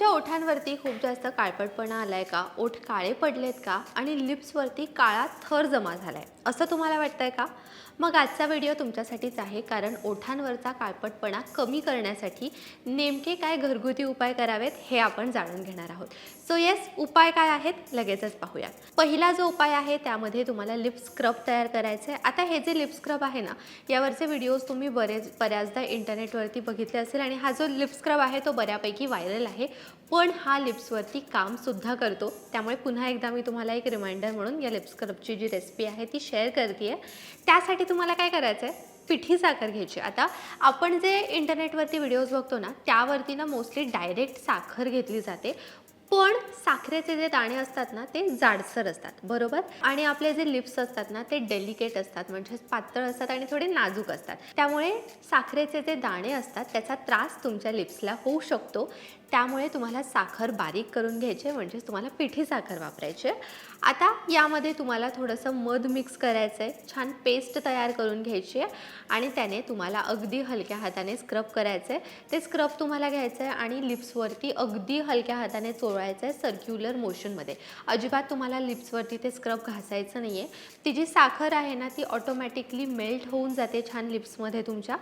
तुमच्या ओठांवरती खूप जास्त काळपटपणा आलाय का? ओठ काळे पडलेत का? आणि लिप्सवरती काळा थर जमा झालाय. असं तुम्हाला वाटतंय का? मग आजचा व्हिडिओ तुमच्यासाठीच आहे कारण ओठांवरचा काळपटपणा कमी करण्यासाठी नेमके काय घरगुती उपाय करावेत हे आपण जाणून घेणार आहोत. सो येस उपाय काय आहेत? लगेचच पाहूयात. पहिला जो उपाय आहे त्यामध्ये तुम्हाला लिप स्क्रब तयार करायचं आहे आता हे जे लिप स्क्रब आहे ना यावरचे व्हिडिओज तुम्ही बरेच बऱ्याचदा इंटरनेटवरती बघितले असेल आणि हा जो लिप स्क्रब आहे तो बऱ्यापैकी व्हायरल आहे. पण हा लिप्सवरती कामसुद्धा करतो. त्यामुळे पुन्हा एकदा मी तुम्हाला एक रिमाइंडर म्हणून या लिप स्क्रबची जी रेसिपी आहे ती शेअर करते आहे त्यासाठी तुम्हाला काय करायचं आहे पिठी साखर घ्यायची. आता आपण जे इंटरनेटवरती व्हिडिओज बघतो ना त्यावरती ना मोस्टली डायरेक्ट साखर घेतली जाते. पण साखरेचे जे दाणे असतात ना ते जाडसर असतात. बरोबर? आणि आपले जे लिप्स असतात ना ते डेलिकेट असतात. म्हणजेच पातळ असतात आणि थोडे नाजूक असतात. त्यामुळे साखरेचे जे दाणे असतात त्याचा त्रास तुमच्या लिप्सला होऊ शकतो. त्यामुळे तुम्हाला साखर बारीक करून घ्यायचे म्हणजेच तुम्हाला पिठी साखर वापरायची आता यामध्ये तुम्हाला थोडंसं मध मिक्स करायचं आहे. छान पेस्ट तयार करून घ्यायची आहे आणि त्याने तुम्हाला अगदी हलक्या हाताने स्क्रब करायचं आहे. ते स्क्रब तुम्हाला घ्यायचं आहे आणि लिप्सवरती अगदी हलक्या हाताने चोळायचं आहे सर्क्युलर मोशनमध्ये अजिबात तुम्हाला लिप्सवरती ते स्क्रब घासायचं नाही आहे ती जी साखर आहे ना ती ऑटोमॅटिकली मेल्ट होऊन जाते छान लिप्समध्ये तुमच्या.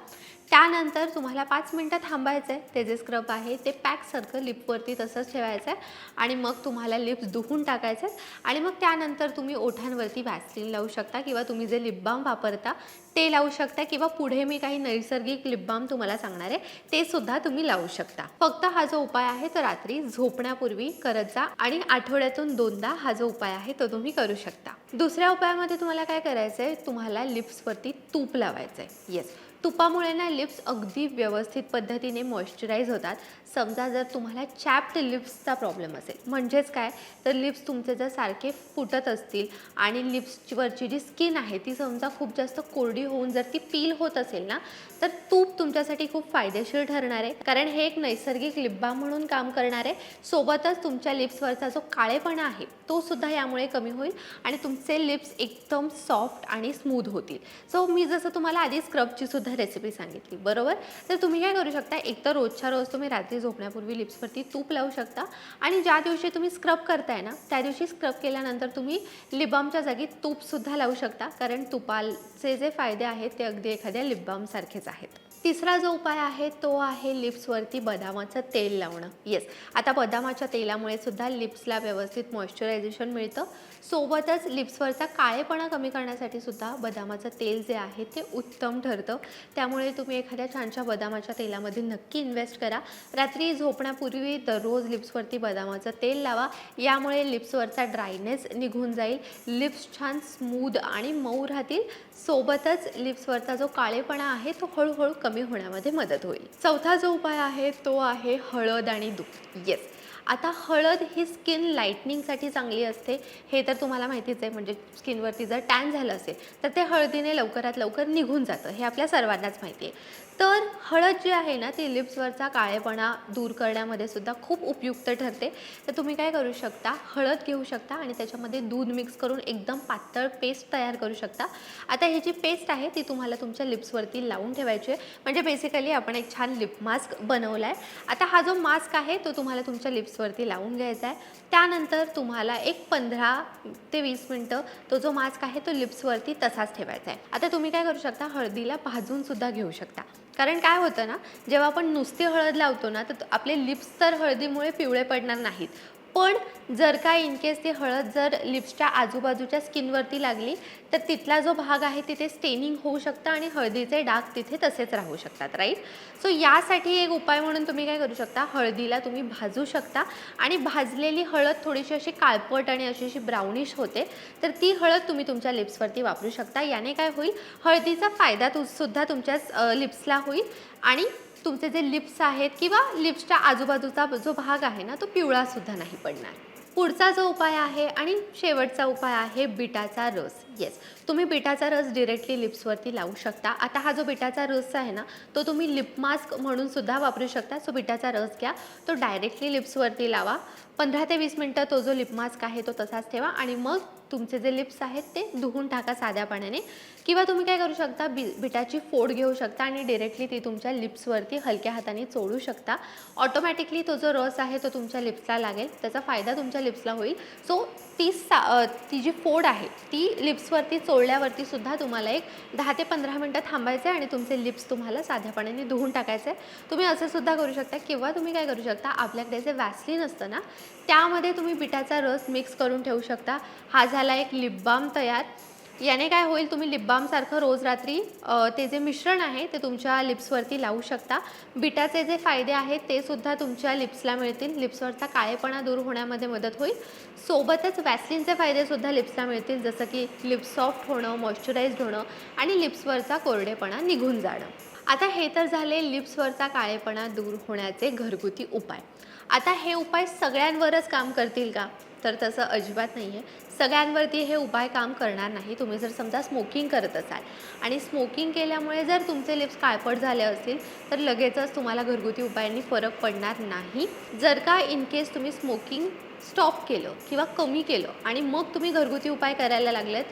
त्यानंतर तुम्हाला पाच मिनटं थांबायचं आहे ते जे स्क्रब आहे ते पॅकसारखं लिपवरती तसंच ठेवायचं आहे आणि मग तुम्हाला लिप्स धुवून टाकायचं आहे आणि मग त्यानंतर तुम्ही ओठांवरती वॅसलीन लावू शकता किंवा तुम्ही जे लिपबाम वापरता ते लावू शकता किंवा पुढे मी काही नैसर्गिक लिपबाम तुम्हाला सांगणार आहे ते सुद्धा तुम्ही लावू शकता. फक्त हा जो उपाय आहे तो रात्री झोपण्यापूर्वी करत जा आणि आठवड्यातून दोनदा हा जो उपाय आहे तो तुम्ही करू शकता. दुसऱ्या उपायामध्ये तुम्हाला काय करायचं आहे तुम्हाला लिप्सवरती तूप लावायचं आहे येस तुपामुळे ना लिप्स अगदी व्यवस्थित पद्धतीने मॉइश्चराईज होतात. समजा जर तुम्हाला चॅप्ड लिप्सचा प्रॉब्लेम असेल म्हणजेच काय? तर लिप्स तुमचे जर सारखे फुटत असतील आणि लिप्सवरची जी स्किन आहे ती समजा खूप जास्त कोरडी होऊन जर ती पील होत असेल ना तर तूप तुमच्यासाठी खूप फायदेशीर ठरणार आहे. कारण हे एक नैसर्गिक लिब्बा म्हणून काम करणार आहे. सोबतच तुमच्या लिप्सवरचा जो काळेपणा आहे तो सुद्धा यामुळे कमी होईल आणि तुमचे लिप्स एकदम सॉफ्ट आणि स्मूथ होतील. सो मी जसं तुम्हाला आधी स्क्रबची सुद्धा रेसिपी सांगितली. बरोबर? तर तुम्ही काय करू शकता एक तर रोजच्या रोज तुम्ही रात्री झोपण्यापूर्वी लिप्सवरती तूप लावू शकता आणि ज्या दिवशी तुम्ही स्क्रब करताय ना त्या दिवशी स्क्रब केल्यानंतर तुम्ही लिपबामच्या जागी तूपसुद्धा लावू शकता. कारण तुपाचे जे फायदे आहेत ते अगदी एखाद्या लिपबामसारखेच आहेत. तिसरा जो उपाय आहे तो आहे लिप्सवरती बदामाचं तेल लावणं. येस आता बदामाच्या तेलामुळे सुद्धा लिप्सला व्यवस्थित मॉइश्चरायझेशन मिळतं. सोबतच लिप्सवरचा काळेपणा कमी करण्यासाठी सुद्धा बदामाचं तेल जे आहे ते उत्तम ठरतं. त्यामुळे तुम्ही एखाद्या छानशा बदामाच्या तेलामध्ये नक्की इन्व्हेस्ट करा. रात्री झोपण्यापूर्वी दररोज लिप्सवरती बदामाचं तेल लावा. यामुळे लिप्सवरचा ड्रायनेस निघून जाईल. लिप्स छान स्मूद आणि मऊ राहतील. सोबतच लिप्सवरचा जो काळेपणा आहे तो हळूहळू कमी होण्यामध्ये मदत होईल. चौथा जो उपाय आहे तो आहे हळद आणि दूध. येस आता हळद ही स्किन लाईटनिंगसाठी चांगली असते. हे तर तुम्हाला माहितीच आहे म्हणजे स्किनवरती जर टॅन झालं असेल तर ते हळदीने लवकरात लवकर निघून जातं. हे आपल्या सर्वांनाच माहिती आहे. तर हळद जी आहे ना ती लिप्सवरचा काळेपणा दूर करण्यामध्ये सुद्धा खूप उपयुक्त ठरते. तर तुम्ही काय करू शकता हळद घेऊ शकता आणि त्याच्यामध्ये दूध मिक्स करून एकदम पातळ पेस्ट तयार करू शकता. आता ही जी पेस्ट आहे ती तुम्हाला तुमच्या लिप्सवरती लावून ठेवायची आहे. म्हणजे बेसिकली आपण एक छान लिप मास्क बनवला आहे आता हा जो मास्क आहे तो तुम्हाला तुमच्या लिप्सवरती लावून घ्यायचा आहे. त्यानंतर तुम्हाला एक पंधरा ते वीस मिनटं तो जो मास्क आहे तो लिप्सवरती तसाच ठेवायचा आहे. आता तुम्ही काय करू शकता हळदीला भाजून सुद्धा घेऊ शकता. कारण काय होतं ना जेव्हा आपण नुसती हळद लावतो ना तर आपले लिप्स तर हळदीमुळे पिवळे पडणार नाहीत. पण जर का इनकेस ती हळद जर लिप्सच्या आजूबाजूच्या स्किनवरती लागली तर तिथला जो भाग आहे तिथे स्टेनिंग होऊ शकतं आणि हळदीचे डाग तिथे तसेच राहू शकतात राईट सो यासाठी एक उपाय म्हणून तुम्ही काय करू शकता? हळदीला तुम्ही भाजू शकता. आणि भाजलेली हळद थोडीशी अशी काळपट आणि अशी अशी ब्राउनिश होते तर ती हळद तुम्ही तुमच्या लिप्सवरती वापरू शकता. याने काय होईल? हळदीचा फायदा तु सुद्धा तुमच्या लिप्सला होईल. आणि तुमचे जे लिप्स आहेत किंवा लिप्सच्या आजूबाजूचा जो भाग आहे ना तो पिवळासुद्धा नाही पडणार. पुढचा जो उपाय आहे आणि शेवटचा उपाय आहे बिटाचा रस. येस तुम्ही बिटाचा रस डिरेक्टली लिप्सवरती लावू शकता. आता हा जो बिटाचा रस आहे ना तो तुम्ही लिप मास्क म्हणून सुद्धा वापरू शकता. सो बिटाचा रस घ्या. तो डायरेक्टली लिप्सवरती लावा. पंधरा ते वीस मिनटं तो जो लिप मास्क आहे तो तसाच ठेवा. आणि मग तुमचे जे लिप्स आहेत ते धुवून टाका साध्या पाण्याने किंवा तुम्ही काय करू शकता बी बिटाची फोड घेऊ शकता आणि डिरेक्टली ती तुमच्या लिप्सवरती हलक्या हाताने चोळू शकता. ऑटोमॅटिकली तो जो रस आहे तो तुमच्या लिप्सला लागेल. त्याचा फायदा तुमच्या लिप्सला होईल. सो ती सा ती जी फोड आहे ती लिप्स लिप्सवरती चोळल्यावरती सुद्धा तुम्हाला एक दहा ते पंधरा मिनटं थांबायचं आहे आणि तुमचे लिप्स तुम्हाला साध्या पाण्याने धुवून टाकायचे तुम्ही असं सुद्धा करू शकता किंवा तुम्ही काय करू शकता आपल्याकडे जे वॅसलीन असतं ना त्यामध्ये तुम्ही पिठाचा रस मिक्स करून ठेवू शकता. हा झाला एक लिप बाम तयार. याने काय होईल तुम्ही लिपबामसारखं रोज रात्री ते जे मिश्रण आहे ते तुमच्या लिप्सवरती लावू शकता. बिटाचे जे फायदे आहेत ते सुद्धा तुमच्या लिप्सला मिळतील. लिप्सवरचा काळेपणा दूर होण्यामध्ये मदत होईल. सोबतच वॅसलिनचे फायदेसुद्धा लिप्सला मिळतील जसं की लिप्स सॉफ्ट होणं मॉइश्चराईज्ड होणं आणि लिप्सवरचा कोरडेपणा निघून जाणं. आता हे तर झाले लिप्सवरचा काळेपणा दूर होण्याचे घरगुती उपाय. आता हे उपाय सगळ्यांवरच काम करतील का? तर तसं अजिबात नाही आहे. सगळ्यांवरती हे उपाय काम करणार नाही. तुम्ही जर समजा स्मोकिंग करत असाल आणि स्मोकिंग केल्यामुळे जर तुमचे लिप्स काळपट झाले असतील तर लगेचच तुम्हाला घरगुती उपायांनी फरक पडणार नाही. जर का इन केस तुम्ही स्मोकिंग स्टॉप केलं किंवा कमी केलं आणि मग तुम्ही घरगुती उपाय करायला लागलेत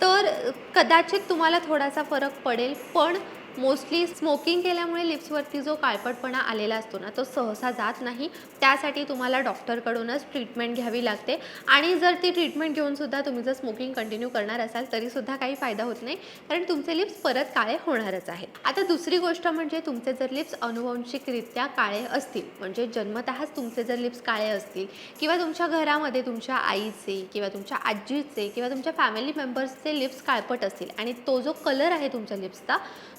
तर कदाचित तुम्हाला थोडासा फरक पडेल. पण मोस्टली स्मोकिंग केल्यामुळे लिप्सवरती जो काळपटपणा आलेला असतो ना तो सहसा जात नाही. त्यासाठी तुम्हाला डॉक्टरकडूनच ट्रीटमेंट घ्यावी लागते. आणि जर ती ट्रीटमेंट घेऊनसुद्धा तुम्ही जर स्मोकिंग कंटिन्यू करणार असाल तरीसुद्धा काही फायदा होत नाही. कारण तुमचे लिप्स परत काळे होणारच आहेत. आता दुसरी गोष्ट म्हणजे तुमचे जर लिप्स अनुवंशिकरित्या काळे असतील म्हणजे जन्मतःच तुमचे जर लिप्स काळे असतील किंवा तुमच्या घरामध्ये तुमच्या आईचे किंवा तुमच्या आजीचे किंवा तुमच्या फॅमिली मेंबर्सचे लिप्स काळपट असतील आणि तो जो कलर आहे तुमच्या लिप्सचा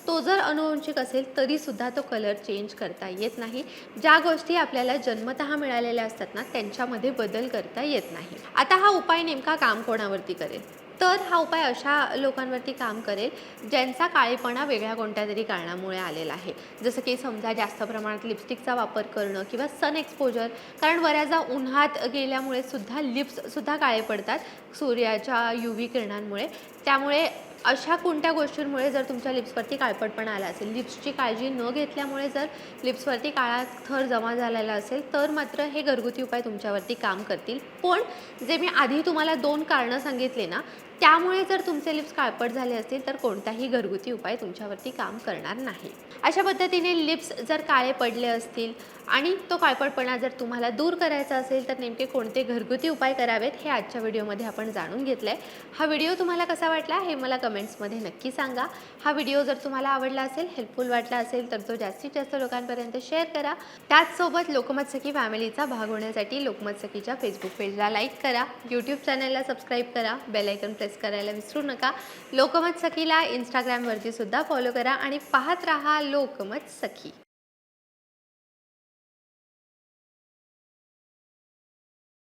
तो जर अनुवंशिक असेल तरीसुद्धा तो कलर चेंज करता येत नाही. ज्या गोष्टी आपल्याला जन्मतः मिळालेल्या असतात ना त्यांच्यामध्ये बदल करता येत नाही. आता हा उपाय नेमका काम कोणावरती करेल? तर हा उपाय अशा लोकांवरती काम करेल ज्यांचा काळेपणा वेगळ्या कोणत्या तरी कारणामुळे आलेला आहे. जसं की समजा जास्त प्रमाणात लिपस्टिकचा वापर करणं किंवा सन एक्सपोजर कारण बऱ्याचदा उन्हात गेल्यामुळे सुद्धा लिप्ससुद्धा काळे पडतात सूर्याच्या यू व्ही किरणांमुळे. त्यामुळे अशा कोणत्या गोष्टींमुळे जर तुमच्या लिप्सवरती काळपटपणा आला असेल? लिप्सची काळजी न घेतल्यामुळे जर लिप्सवरती काळा थर जमा झालेला असेल तर मात्र हे घरगुती उपाय तुमच्यावरती काम करतील. पण जे मी आधी तुम्हाला दोन कारणं सांगितले ना त्यामुळे जर तुमचे लिप्स काळपट झाले असतील तर कोणताही घरगुती उपाय तुमच्यावरती काम करणार नाही. अशा पद्धतीने लिप्स जर काळे पडले असतील आणि तो काळपटपणा जर तुम्हाला दूर करायचा असेल तर नेमके कोणते घरगुती उपाय करावेत हे आजच्या व्हिडिओमध्ये आपण जाणून घेतलं आहे हा व्हिडिओ तुम्हाला कसा वाटला हे मला कमेंट्समध्ये नक्की सांगा. हा व्हिडिओ जर तुम्हाला आवडला असेल हेल्पफुल वाटला असेल तर तो जास्तीत जास्त लोकांपर्यंत शेअर करा. त्याचसोबत लोकमत सखी फॅमिलीचा भाग होण्यासाठी लोकमत सखीच्या फेसबुक पेजला लाईक करा. यूट्यूब चॅनलला सबस्क्राईब करा. बेलायकन प्रेस करायला विसरू नका. लोकमत सखीला इंस्टाग्रामवरती सुद्धा फॉलो करा आणि पाहत राहा लोकमत सखी.